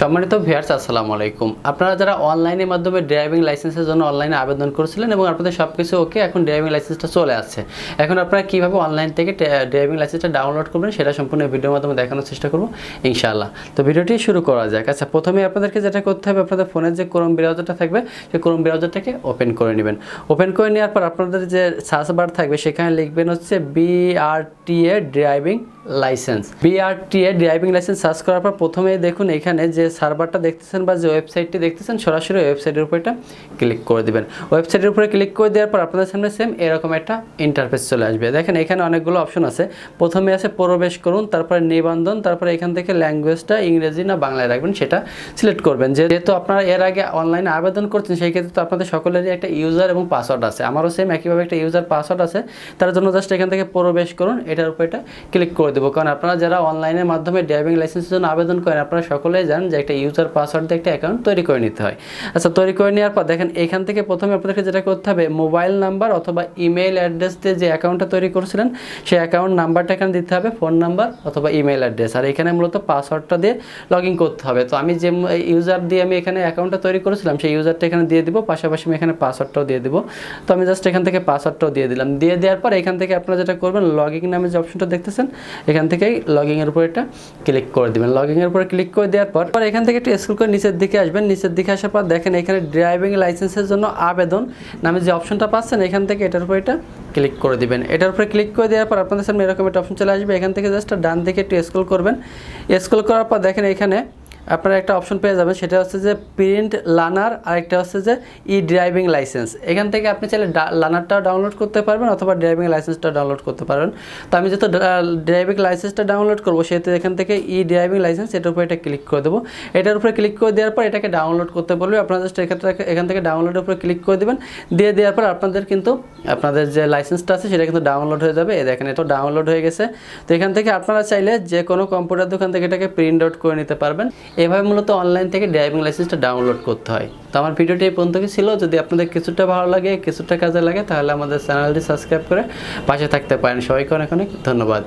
সম্মানিত ভিয়ার্স আসসালামু আলাইকুম। আপনারা যারা অনলাইনের মাধ্যমে ড্রাইভিং লাইসেন্সের জন্য অনলাইনে আবেদন করেছিলেন এবং আপনাদের সব কিছু ওকে এখন ড্রাইভিং লাইসেন্সটা চলে আসছে। এখন আপনারা কীভাবে অনলাইন থেকে ড্রাইভিং লাইসেন্সটা ডাউনলোড করবেন সেটা সম্পূর্ণ ভিডিওর মাধ্যমে দেখানোর চেষ্টা করব, ইনশাআল্লাহ। তো ভিডিওটি শুরু করা যাক। আচ্ছা প্রথমে আপনাদেরকে যেটা করতে হবে, আপনাদের ফোনের যে ক্রোম ব্রাউজারটা থাকবে, সেই ক্রোম ব্রাউজারটাকে ওপেন করে নেবেন। ওপেন করে নেওয়ার পর আপনাদের যে সার্চ বার থাকবে, সেখানে লিখবেন হচ্ছে BRTA driving license BRTA driving license search করার পর প্রথমেই দেখুন এখানে যে সার্ভারটা দেখতেছেন বা যে ওয়েবসাইটটি দেখতেছেন, সরাসরি ওয়েবসাইটের উপর এটা ক্লিক করে দিবেন। ওয়েবসাইটের উপরে ক্লিক করে দেওয়ার পর আপনাদের সামনে সেম এরকম একটা ইন্টারফেস চলে আসবে। দেখেন, এখানে অনেকগুলো অপশন আছে। প্রথমে আছে প্রবেশ করুন, তারপরে নিবন্ধন, তারপরে এখান থেকে ল্যাঙ্গুয়েজটা ইংরেজি না বাংলায় রাখবেন, সেটা সিলেক্ট করবেন। যেহেতু আপনারা এর আগে অনলাইনে আবেদন করছেন, সেই ক্ষেত্রে তো আপনাদের সকলেরই একটা ইউজার এবং পাসওয়ার্ড আছে। আমারও সেম একইভাবে একটা ইউজার পাসওয়ার্ড আছে। তার জন্য জাস্ট এখান থেকে প্রবেশ করুন, এটার উপর এটা ক্লিক করে দেবো। কারণ আপনারা যারা অনলাইনের মাধ্যমে ড্রাইভিং লাইসেন্সের জন্য আবেদন করেন, আপনারা সকলেই জানেন যে একটা ইউজার পাসওয়ার্ড দিয়ে একটা অ্যাকাউন্ট তৈরি করে নিতে হয়। আচ্ছা তৈরি করে নেওয়ার পর দেখেন এখান থেকে প্রথমে আপনাদেরকে যেটা করতে হবে মোবাইল নাম্বার অথবা ইমেল অ্যাড্রেস দিয়ে যে অ্যাকাউন্টটা তৈরি করেছিলেন, সেই অ্যাকাউন্ট নাম্বারটা এখানে দিতে হবে ফোন নাম্বার অথবা ইমেল অ্যাড্রেস আর এখানে মূলত পাসওয়ার্ডটা দিয়ে লগ ইন করতে হবে। তো আমি যে ইউজার দিয়ে আমি এখানে অ্যাকাউন্টটা তৈরি করেছিলাম, সেই ইউজারটা এখানে দিয়ে দিব, পাশাপাশি আমি এখানে পাসওয়ার্ডটাও দিয়ে দিব। তো আমি জাস্ট এখান থেকে পাসওয়ার্ডটাও দিয়ে দিলাম। দিয়ে দেওয়ার পর এখান থেকে আপনারা যেটা করবেন লগ নামে যে অপশনটা দেখতেছেন, এখান থেকেই লগ ইনের উপর এটা ক্লিক করে দিবেন। লগ ইনের উপরে ক্লিক করে দেওয়ার পর এখান থেকে একটু স্কুল করে নিচের দিকে আসবেন। নিচের দিকে আসার পর দেখেন এখানে ড্রাইভিং লাইসেন্সের জন্য আবেদন নামে যে অপশনটা পাচ্ছেন, এখান থেকে এটার উপর এটা ক্লিক করে দিবেন। এটার উপরে ক্লিক করে দেওয়ার পর আপনাদের সামনে এরকম একটা অপশন চলে আসবে। এখান থেকে জাস্ট ডান দিকে একটু স্কুল করবেন। স্কুল করার পর দেখেন এখানে আপনারা একটা অপশন পেয়ে যাবেন, সেটা হচ্ছে যে প্রিন্ট লানার আর একটা হচ্ছে যে ই ড্রাইভিং লাইসেন্স এখান থেকে আপনি চাইলে লার্নারটাও ডাউনলোড করতে পারবেন অথবা ড্রাইভিং লাইসেন্সটা ডাউনলোড করতে পারবেন। তো আমি যেহেতু ড্রাইভিং লাইসেন্সটা ডাউনলোড করব, সেহেতু এখান থেকে ই ড্রাইভিং লাইসেন্স এটার উপরে এটা ক্লিক করে দেবো। এটার উপরে ক্লিক করে দেওয়ার পর এটাকে ডাউনলোড করতে বলবে। আপনারা জাস্ট এক্ষেত্রে এখান থেকে ডাউনলোডের উপরে ক্লিক করে দেবেন। দিয়ে দেওয়ার পর আপনাদের কিন্তু, আপনাদের যে লাইসেন্সটা আছে, সেটা কিন্তু ডাউনলোড হয়ে যাবে। দেখেন এটা ডাউনলোড হয়ে গেছে। তো এখান থেকে আপনারা চাইলে যে কোনো কম্পিউটার দোকান থেকে এটাকে প্রিন্ট আউট করে নিতে পারবেন। এভাবে মূলত অনলাইন থেকে ড্রাইভিং লাইসেন্সটা ডাউনলোড করতে হয়। তো আমার ভিডিওটি এই পর্যন্ত ছিল। যদি আপনাদের কিছুটা ভালো লাগে, কিছুটা কাজে লাগে, তাহলে আমাদের চ্যানেলটি সাবস্ক্রাইব করে পাশে থাকতে পারেন। সবাইকে অনেক অনেক ধন্যবাদ।